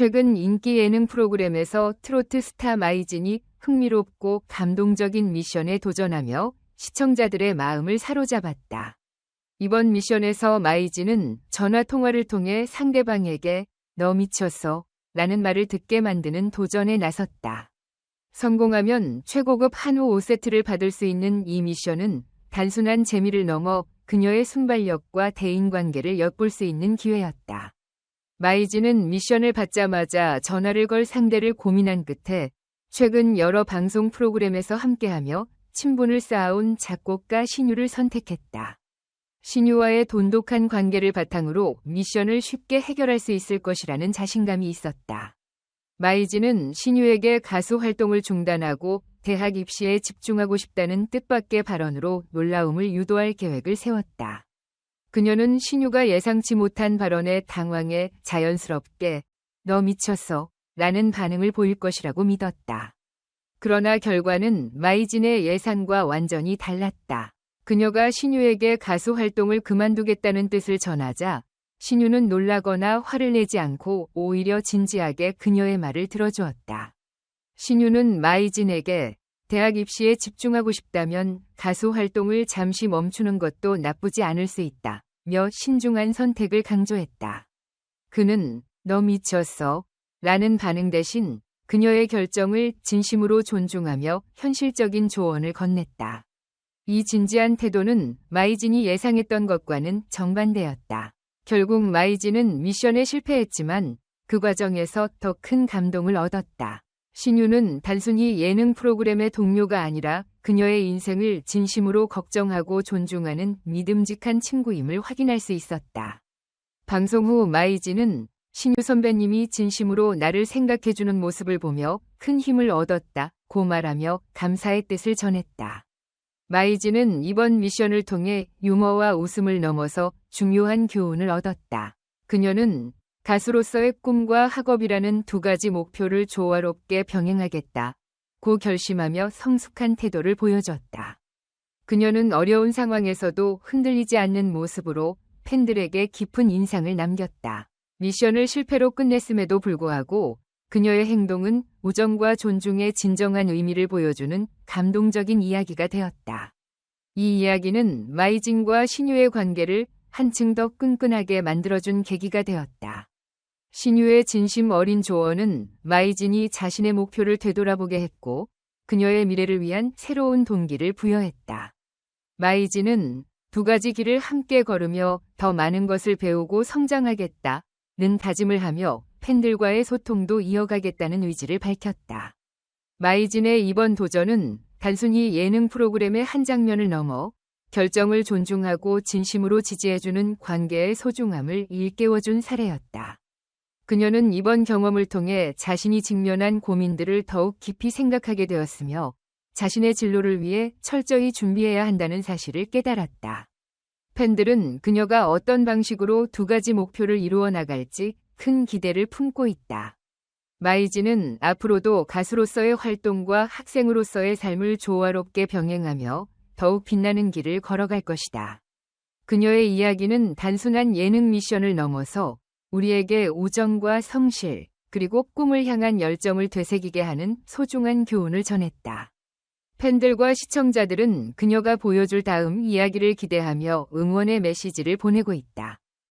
최근 인기 예능 프로그램에서 트로트 스타 마이진이 흥미롭고 감동적인 미션에 도전하며 시청자들의 마음을 사로잡았다. 이번 미션에서 마이진은 전화 통화를 통해 상대방에게 너 미쳤어 라는 말을 듣게 만드는 도전에 나섰다. 성공하면 최고급 한우 5세트를 받을 수 있는 이 미션은 단순한 재미를 넘어 그녀의 순발력과 대인관계를 엿볼 수 있는 기회였다. 마이즈는 미션을 받자마자 전화를 걸 상대를 고민한 끝에 최근 여러 방송 프로그램에서 함께하며 친분을 쌓아온 작곡가 신유를 선택했다. 신유와의 돈독한 관계를 바탕으로 미션을 쉽게 해결할 수 있을 것이라는 자신감이 있었다. 마이즈는 신유에게 가수 활동을 중단하고 대학 입시에 집중하고 싶다는 뜻밖의 발언으로 놀라움을 유도할 계획을 세웠다. 그녀는 신유가 예상치 못한 발언에 당황해 자연스럽게 너 미쳤어 라는 반응을 보일 것이라고 믿었다. 그러나 결과는 마이진의 예상과 완전히 달랐다. 그녀가 신유에게 가수 활동을 그만두겠다는 뜻을 전하자 신유는 놀라거나 화를 내지 않고 오히려 진지하게 그녀의 말을 들어주었다. 신유는 마이진에게 대학 입시에 집중하고 싶다면 가수 활동을 잠시 멈추는 것도 나쁘지 않을 수 있다. 며 신중한 선택을 강조했다. 그는 너 미쳤어. 라는 반응 대신 그녀의 결정을 진심으로 존중하며 현실적인 조언을 건넸다. 이 진지한 태도는 마이진이 예상했던 것과는 정반대였다. 결국 마이진은 미션에 실패했지만 그 과정에서 더 큰 감동을 얻었다. 신유는 단순히 예능 프로그램의 동료가 아니라 그녀의 인생을 진심으로 걱정하고 존중하는 믿음직한 친구임을 확인할 수 있었다. 방송 후 마이지는 신유 선배님이 진심으로 나를 생각해주는 모습을 보며 큰 힘을 얻었다 고 말하며 감사의 뜻을 전했다. 마이지는 이번 미션을 통해 유머와 웃음을 넘어서 중요한 교훈을 얻었다. 그녀는 가수로서의 꿈과 학업이라는 두 가지 목표를 조화롭게 병행하겠다. 고 결심하며 성숙한 태도를 보여줬다. 그녀는 어려운 상황에서도 흔들리지 않는 모습으로 팬들에게 깊은 인상을 남겼다. 미션을 실패로 끝냈음에도 불구하고 그녀의 행동은 우정과 존중의 진정한 의미를 보여주는 감동적인 이야기가 되었다. 이 이야기는 마이진과 신유의 관계를 한층 더 끈끈하게 만들어준 계기가 되었다. 신유의 진심 어린 조언은 마이진이 자신의 목표를 되돌아보게 했고 그녀의 미래를 위한 새로운 동기를 부여했다. 마이진은 두 가지 길을 함께 걸으며 더 많은 것을 배우고 성장하겠다는 다짐을 하며 팬들과의 소통도 이어가겠다는 의지를 밝혔다. 마이진의 이번 도전은 단순히 예능 프로그램의 한 장면을 넘어 결정을 존중하고 진심으로 지지해주는 관계의 소중함을 일깨워준 사례였다. 그녀는 이번 경험을 통해 자신이 직면한 고민들을 더욱 깊이 생각하게 되었으며 자신의 진로를 위해 철저히 준비해야 한다는 사실을 깨달았다. 팬들은 그녀가 어떤 방식으로 두 가지 목표를 이루어 나갈지 큰 기대를 품고 있다. 마이지는 앞으로도 가수로서의 활동과 학생으로서의 삶을 조화롭게 병행하며 더욱 빛나는 길을 걸어갈 것이다. 그녀의 이야기는 단순한 예능 미션을 넘어서 우리에게 우정과 성실, 그리고 꿈을 향한 열정을 되새기게 하는 소중한 교훈을 전했다. 팬들과 시청자들은 그녀가 보여줄 다음 이야기를 기대하며 응원의 메시지를 보내고 있다.